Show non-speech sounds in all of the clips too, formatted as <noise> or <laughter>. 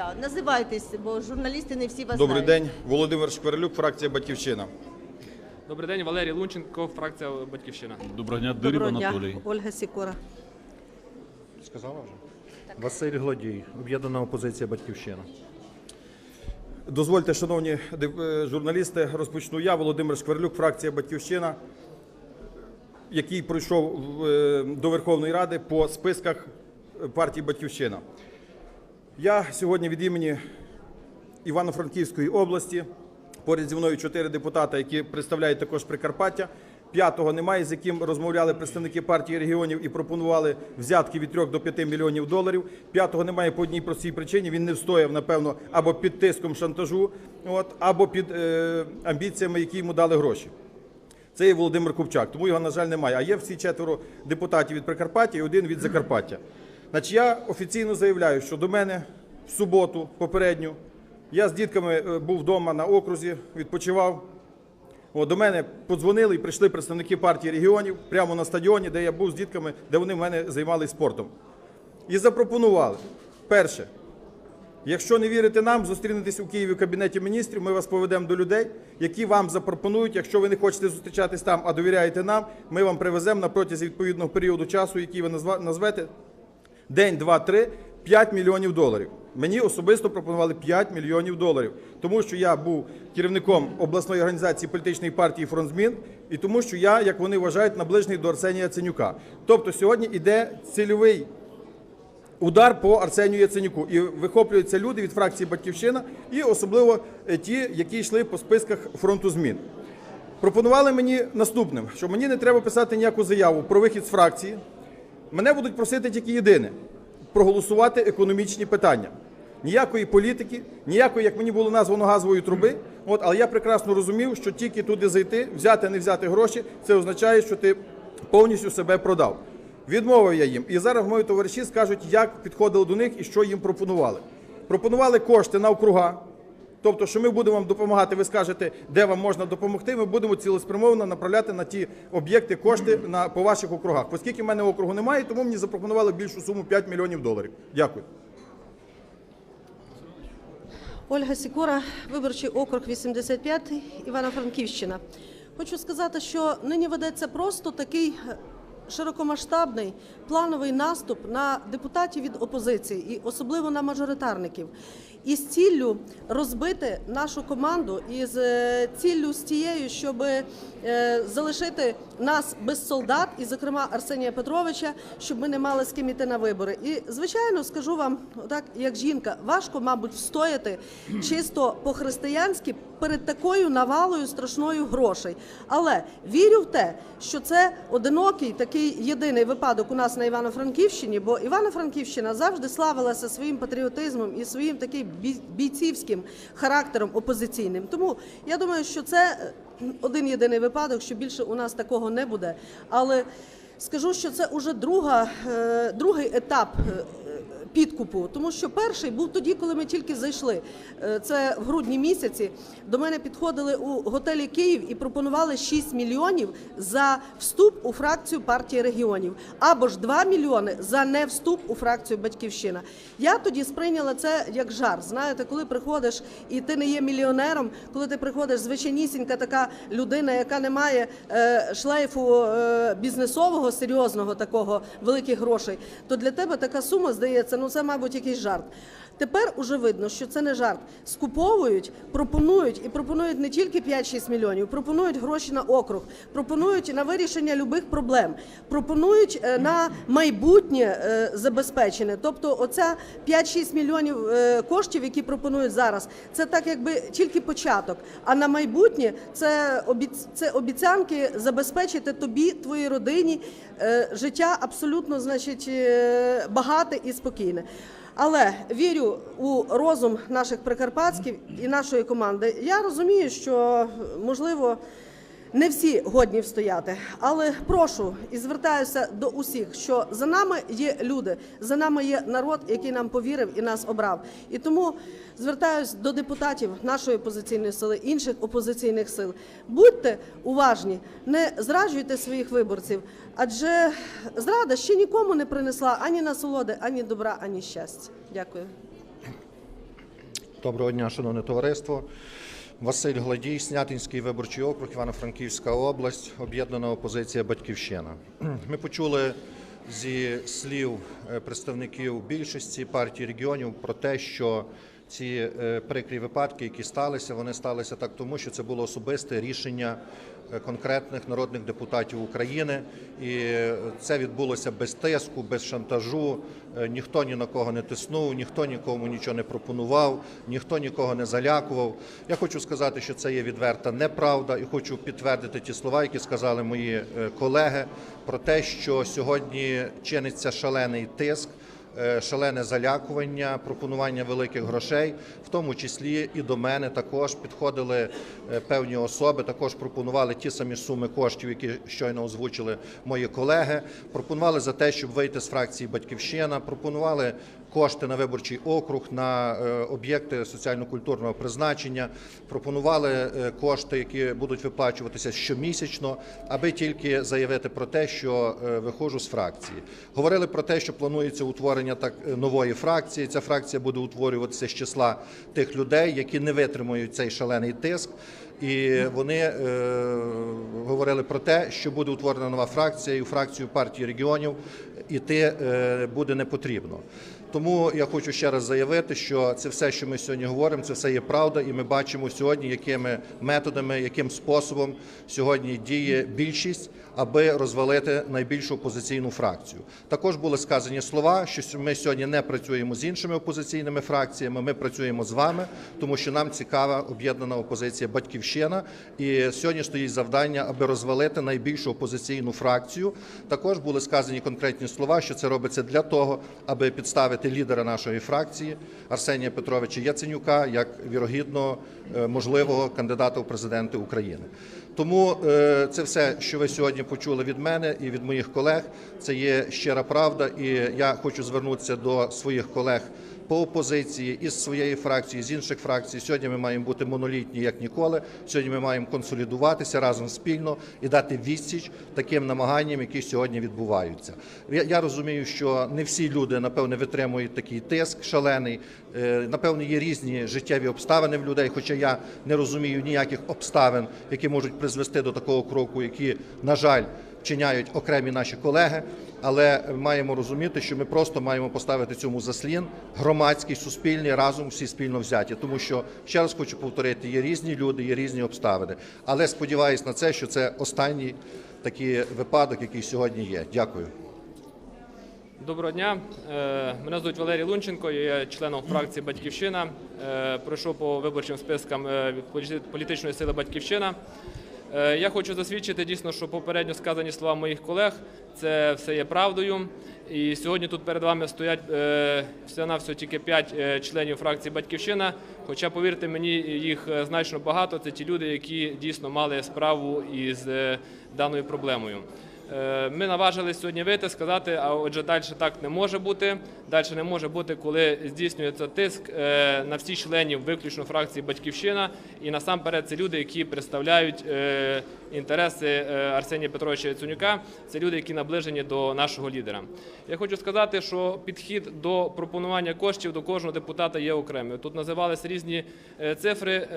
Да, називайтесь, бо журналісти не всі вас Добрий знають. день, Володимир Шкверлюк, фракція Батьківщина. Добрий день, Валерій Лунченко, фракція Батьківщина. Доброго дня, Дирів Доброго дня, Анатолій. Ольга Сікора. Сказала вже? Василь Гладій, об'єднана опозиція Батьківщина. Дозвольте, шановні е, журналісти, розпочну я, Володимир Шкверлюк, фракція Батьківщина, який пройшов е, до Верховної Ради по списках партії Батьківщина. Я сьогодні від імені Івано-Франківської області, поряд зі мною чотири депутати, які представляють також Прикарпаття. П'ятого немає, з яким розмовляли представники партії регіонів і пропонували взятки від 3 до 5 мільйонів доларів. П'ятого немає по одній простій причині. Він не встояв, напевно, або під тиском шантажу, от, або під е, амбіціями, які йому дали гроші. Це є Володимир Купчак, тому його, на жаль, немає. А є всі четверо депутатів від Прикарпаття і один від Закарпаття. Значить, я офіційно заявляю, що до мене в суботу попередню я з дітками е, був вдома на окрузі, відпочивав. О, до мене подзвонили і прийшли представники партії регіонів прямо на стадіоні, де я був з дітками, де вони в мене займалися спортом. І запропонували: перше, Якщо не вірите нам, зустрінетесь у Києві в кабінеті міністрів. Ми вас поведемо до людей, які вам запропонують. Якщо ви не хочете зустрічатись там, а довіряєте нам, ми вам привеземо на протязі відповідного періоду часу, який ви назвете, день, два, три, 5 мільйонів доларів. Мені особисто пропонували 5 мільйонів доларів, тому що я був керівником обласної організації політичної партії «Фронт змін» і тому, що я, як вони вважають, наближений до Арсенія Яценюка. Тобто сьогодні йде цільовий удар по Арсенію Яценюку. І вихоплюються люди від фракції Батьківщина, і особливо е, ті, які йшли по списках фронту змін. Пропонували мені наступним, що мені не треба писати ніяку заяву про вихід з фракції. Мене будуть просити тільки єдине проголосувати економічні питання. Ніякої політики, ніякої, як мені було названо газової труби. От, але я прекрасно розумів, що тільки туди зайти, взяти, не взяти гроші, це означає, що ти повністю себе продав. Відмовив я їм. І зараз мої товариші скажуть, як підходили до них і що їм пропонували. Пропонували кошти на округа. Тобто, що ми будемо вам допомагати, ви скажете, де вам можна допомогти. Ми будемо цілеспрямовано направляти на ті об'єкти кошти на по ваших округах. Оскільки в мене округу немає, тому мені запропонували більшу суму 5 мільйонів доларів. Дякую. Ольга Сікора, виборчий округ 85, Івано-Франківщина. Хочу сказати, що нині ведеться просто такий широкомасштабний плановий наступ на депутатів від опозиції і особливо на мажоритарників. Із ціллю розбити нашу команду і з е, ціллю з тією, щоб е, залишити нас без солдат, і, зокрема, Арсенія Петровича, щоб ми не мали з ким іти на вибори. І звичайно, скажу вам, так як жінка, важко, мабуть, встояти чисто по-християнськи перед такою навалою страшною грошей. Але вірю в те, що це одинокий такий єдиний випадок у нас на Івано-Франківщині, бо Івано-Франківщина завжди славилася своїм патріотизмом і своїм таким бій- бійцівським характером опозиційним. Тому я думаю, що це один єдиний випадок, що більше у нас такого не буде. Але скажу, що це уже друга, е, другий етап. Підкупу, тому що перший був тоді, коли ми тільки зайшли. Е, Це в грудні місяці. До мене підходили у готелі Київ і пропонували 6 мільйонів за вступ у фракцію партії регіонів, або ж 2 мільйони за не вступ у фракцію Батьківщина. Я тоді сприйняла це як жарт. Знаєте, коли приходиш і ти не є мільйонером, коли ти приходиш звичайнісінька така людина, яка не має е, шлейфу е, бізнесового, серйозного такого великих грошей, то для тебе така сума здається, ну це, мабуть, якийсь жарт. Тепер уже видно, що це не жарт. Скуповують, пропонують і пропонують не тільки 5-6 мільйонів, пропонують гроші на округ, пропонують на вирішення любих проблем, пропонують е, на майбутнє е, забезпечене. Тобто, оця 5-6 мільйонів е, коштів, які пропонують зараз, це так, якби тільки початок. А на майбутнє це це обіцянки забезпечити тобі, твоїй родині життя абсолютно, значить, багате і спокійне. Але вірю у розум наших прикарпатських і нашої команди. Я розумію, що можливо не всі годні встояти, але прошу і звертаюся до усіх, що за нами є люди, за нами є народ, який нам повірив і нас обрав. І тому звертаюся до депутатів нашої опозиційної сили, інших опозиційних сил. Будьте уважні, не зраджуйте своїх виборців, адже зрада ще нікому не принесла ані насолоди, ані добра, ані щастя. Дякую. Доброго дня, шановне товариство. Василь Гладій, Снятинський виборчий округ, Івано-Франківська область, об'єднана опозиція Батьківщина. <clears throat> Ми почули зі слів е, представників більшості партії регіонів про те, що ці е, прикрі випадки, які сталися, вони сталися так тому, що це було особисте рішення е, конкретних народних депутатів України, і е, це відбулося без тиску, без шантажу. Ніхто ні на кого не тиснув, ніхто нікому нічого не пропонував, ніхто нікого не залякував. Я хочу сказати, що це є відверта неправда, і хочу підтвердити ті слова, які сказали мої колеги, про те, що сьогодні чиниться шалений тиск шалене залякування, пропонування великих грошей, в тому числі і до мене також підходили е, певні особи, також пропонували ті самі суми коштів, які щойно озвучили мої колеги. Пропонували за те, щоб вийти з фракції Батьківщина, пропонували кошти на виборчий округ, на е, об'єкти соціально-культурного призначення, пропонували е, кошти, які будуть виплачуватися щомісячно, аби тільки заявити про те, що е, виходжу з фракції. Говорили про те, що планується утворення так нової фракції. Ця фракція буде утворюватися з числа тих людей, які не витримують цей шалений тиск. І вони е, говорили про те, що буде утворена нова фракція, і у фракцію партії регіонів іти е, буде не потрібно. Тому я хочу ще раз заявити, що це все, що ми сьогодні говоримо, це все є правда, і ми бачимо сьогодні, якими методами, яким способом сьогодні діє більшість, аби розвалити найбільшу опозиційну фракцію. Також були сказані слова, що ми сьогодні не працюємо з іншими опозиційними фракціями. Ми працюємо з вами, тому що нам цікава об'єднана опозиція Батьківщина. І сьогодні стоїть завдання, аби розвалити найбільшу опозиційну фракцію. Також були сказані конкретні слова, що це робиться для того, аби підставити лідера нашої фракції Арсенія Петровича Яценюка як вірогідно е, можливого кандидата у президенти України. Тому е, це все, що ви сьогодні почули від мене і від моїх колег. Це є щира правда, і я хочу звернутися до своїх колег по опозиції із своєї фракції, з інших фракцій. Сьогодні ми маємо бути монолітні як ніколи. Сьогодні ми маємо консолідуватися разом спільно і дати відсіч таким намаганням, які сьогодні відбуваються. Я, розумію, що не всі люди напевне витримують такий тиск шалений. Е, Напевно, є різні життєві обставини в людей, хоча я не розумію ніяких обставин, які можуть призвести до такого кроку, які, на жаль, вчиняють окремі наші колеги. Але маємо розуміти, що ми просто маємо поставити цьому заслін громадський, суспільний, разом всі спільно взяті. Тому що ще раз хочу повторити: є різні люди, є різні обставини. Але сподіваюся на це, що це останній такий випадок, який сьогодні є. Дякую. Доброго дня. Е, Мене звуть Валерій Лунченко, я є членом фракції Батьківщина. Е, Пройшов по виборчим спискам е, політичної сили Батьківщина. Е, Я хочу засвідчити дійсно, що попередньо сказані слова моїх колег це все є правдою. І сьогодні тут перед вами стоять все на все тільки 5 членів фракції Батьківщина. Хоча, повірте мені, їх е, значно багато. Це ті люди, які дійсно мали справу із е, даною проблемою. Е, Ми наважились сьогодні вийти, сказати, а отже, далі так не може бути. Далі не може бути, коли здійснюється тиск е, на всіх членів виключно фракції Батьківщина. І насамперед це люди, які представляють е, інтереси Арсенія Петровича Яценюка. Це люди, які наближені до нашого лідера. Я хочу сказати, що підхід до пропонування коштів до кожного депутата є окремий. Тут називалися різні цифри.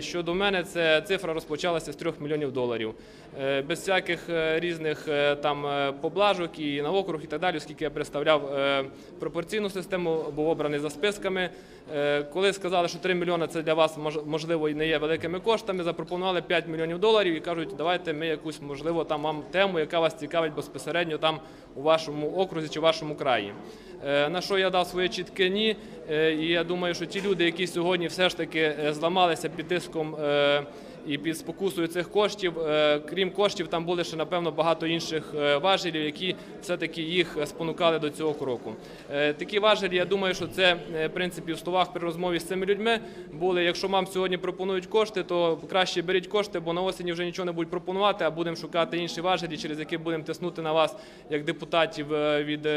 Щодо мене, це цифра розпочалася з 3 мільйонів доларів. Без всяких різних там е, поблажок і на округ і так далі, оскільки я представляв е, пропорційну систему, був обраний за списками. Е, Коли сказали, що 3 мільйони це для вас можливо і не є великими коштами, запропонували 5 мільйонів доларів і кажуть, давайте ми якусь можливо там вам тему, яка вас цікавить безпосередньо там у вашому окрузі чи вашому краї. Е, На що я дав своє чітке ні. Е, І я думаю, що ті люди, які сьогодні все ж таки е, зламалися під тиском. І під спокусою цих коштів, е, крім коштів, там були ще напевно багато інших е, важелів, які все-таки їх спонукали до цього кроку. Е, Такі важелі, я думаю, що це в принципі в словах при розмові з цими людьми були. Якщо вам сьогодні пропонують кошти, то краще беріть кошти, бо на осені вже нічого не будуть пропонувати, а будемо шукати інші важелі, через які будемо тиснути на вас як депутатів від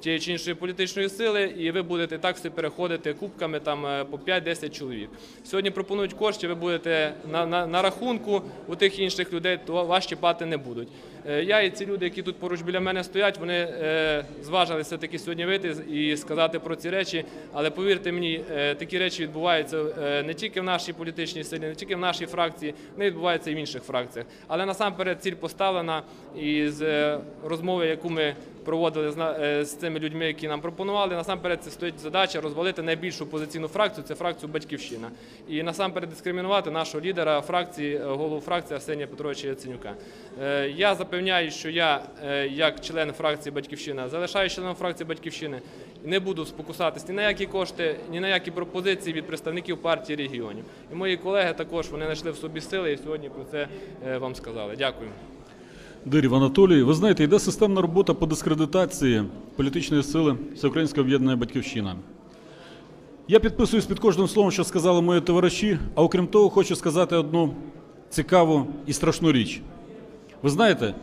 тієї чи іншої політичної сили, і ви будете так все переходити кубками там по 5-10 чоловік. Сьогодні пропонують кошти, ви будете на, на, на, рахунку у тих інших людей, то вас чіпати не будуть. Е, Я і ці люди, які тут поруч біля мене стоять, вони е, зважилися таки сьогодні вийти і сказати про ці речі. Але повірте мені, е, такі речі відбуваються не тільки в нашій політичній силі, не тільки в нашій фракції, вони відбуваються і в інших фракціях. Але насамперед ціль поставлена і з розмови, яку ми проводили з цими людьми, які нам пропонували. Насамперед це стоїть задача розвалити найбільшу опозиційну фракцію це фракцію Батьківщина. І насамперед дискримінувати нашого лідера фракції, е, голову фракції Арсенія Петровича Яценюка. Е, Я запевняю, що я, е, як член фракції Батьківщина, залишаюсь членом фракції Батьківщини, не буду спокусатись ні на які кошти, ні на які пропозиції від представників партії регіонів. І мої колеги також вони знайшли в собі сили і сьогодні про це вам сказали. Дякую. Дирів Анатолій, ви знаєте, йде системна робота по дискредитації політичної сили Всеукраїнського об'єднання Батьківщина. Я підписуюсь під кожним словом, що сказали мої товариші, а окрім того, хочу сказати одну цікаву і страшну річ. Ви знаєте,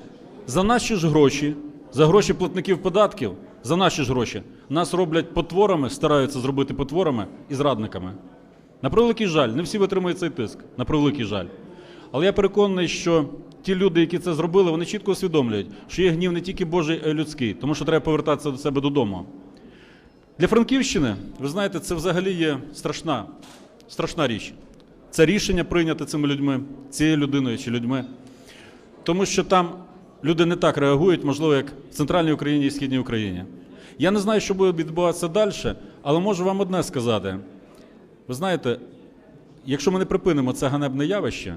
за наші ж гроші, за гроші платників податків, за наші ж гроші, нас роблять потворами, стараються зробити потворами і зрадниками. На превеликий жаль, не всі витримують цей тиск. На превеликий жаль. Але я переконаний, що ті люди, які це зробили, вони чітко усвідомлюють, що є гнів не тільки Божий, а й людський, тому що треба повертатися до себе додому. Для Франківщини, ви знаєте, це взагалі є страшна, страшна річ. Це рішення прийняте цими людьми, цією людиною чи людьми. Тому що там люди не так реагують, можливо, як в центральній Україні і східній Україні. Я не знаю, що буде відбуватися далі, але можу вам одне сказати. Ви знаєте, якщо ми не припинимо це ганебне явище,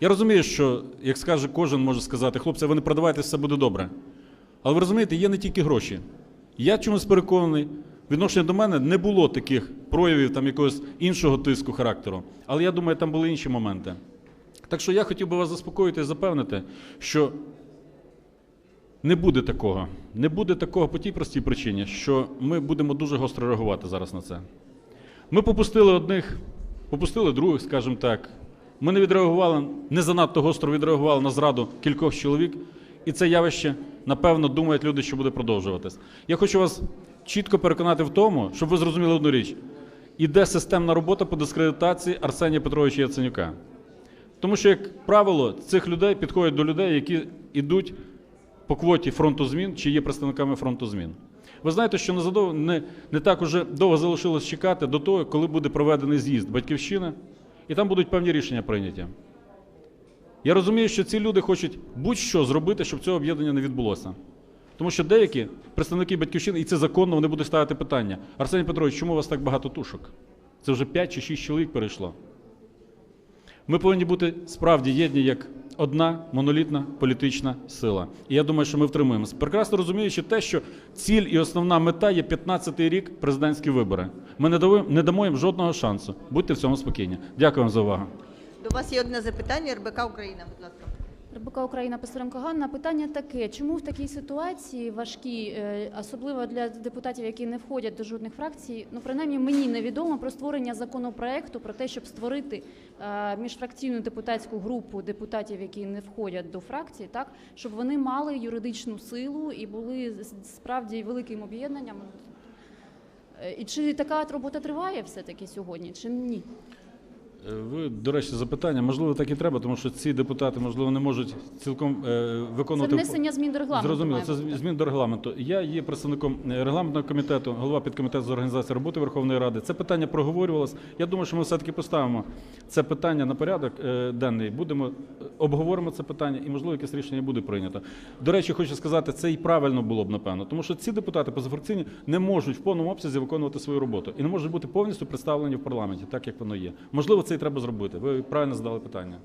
я розумію, що, як скаже кожен, може сказати, хлопці, ви не продавайте, все буде добре. Але ви розумієте, є не тільки гроші. Я чомусь переконаний, відношення до мене не було таких проявів там якогось іншого тиску характеру. Але я думаю, там були інші моменти. Так що я хотів би вас заспокоїти і запевнити, що не буде такого. Не буде такого по тій простій причині, що ми будемо дуже гостро реагувати зараз на це. Ми попустили одних, попустили других, скажімо так. Ми не відреагували, не занадто гостро відреагували на зраду кількох чоловік, і це явище, напевно, думають люди, що буде продовжуватись. Я хочу вас чітко переконати в тому, щоб ви зрозуміли одну річ: іде системна робота по дискредитації Арсенія Петровича Яценюка. Тому що, як правило, цих людей підходять до людей, які йдуть по квоті фронту змін чи є представниками фронту змін. Ви знаєте, що незадов... не, не так уже довго залишилось чекати до того, коли буде проведений з'їзд батьківщини, і там будуть певні рішення прийняті. Я розумію, що ці люди хочуть будь-що зробити, щоб цього об'єднання не відбулося. Тому що деякі представники батьківщини, і це законно, вони будуть ставити питання: Арсеній Петрович, чому у вас так багато тушок? Це вже 5 чи 6 чоловік перейшло. Ми повинні бути справді єдні як одна монолітна політична сила. І я думаю, що ми втримуємося. Прекрасно розуміючи те, що ціль і основна мета є 15-й рік президентські вибори. Ми не дамо, їм жодного шансу. Будьте в цьому спокійні. Дякую вам за увагу. До вас є одне запитання, РБК Україна, будь ласка. РБК Україна Писаренко Ганна. Питання таке: чому в такій ситуації важкій, е, особливо для депутатів, які не входять до жодних фракцій, ну принаймні мені невідомо про створення законопроекту про те, щоб створити е, міжфракційну депутатську групу депутатів, які не входять до фракції, так щоб вони мали юридичну силу і були справді великим об'єднанням. Е, І чи така робота триває все-таки сьогодні, чи ні? Е, Ви, до речі, запитання, можливо, так і треба, тому що ці депутати, можливо, не можуть цілком е, Це виконувати. внесення змін до регламенту. Зрозуміло, має це бути. змін до регламенту. Я є представником е, регламентного комітету, голова підкомітету з організації роботи Верховної Ради. Це питання проговорювалось. Я думаю, що ми все-таки поставимо це питання на порядок е, денний. Будемо е, обговоримо це питання, і можливо якесь рішення буде прийнято. До речі, хочу сказати, це і правильно було б напевно, тому що ці депутати позафракційні не можуть в повному обсязі виконувати свою роботу і не можуть бути повністю представлені в парламенті, так як воно є. Можливо, це і треба зробити. Ви правильно задали питання.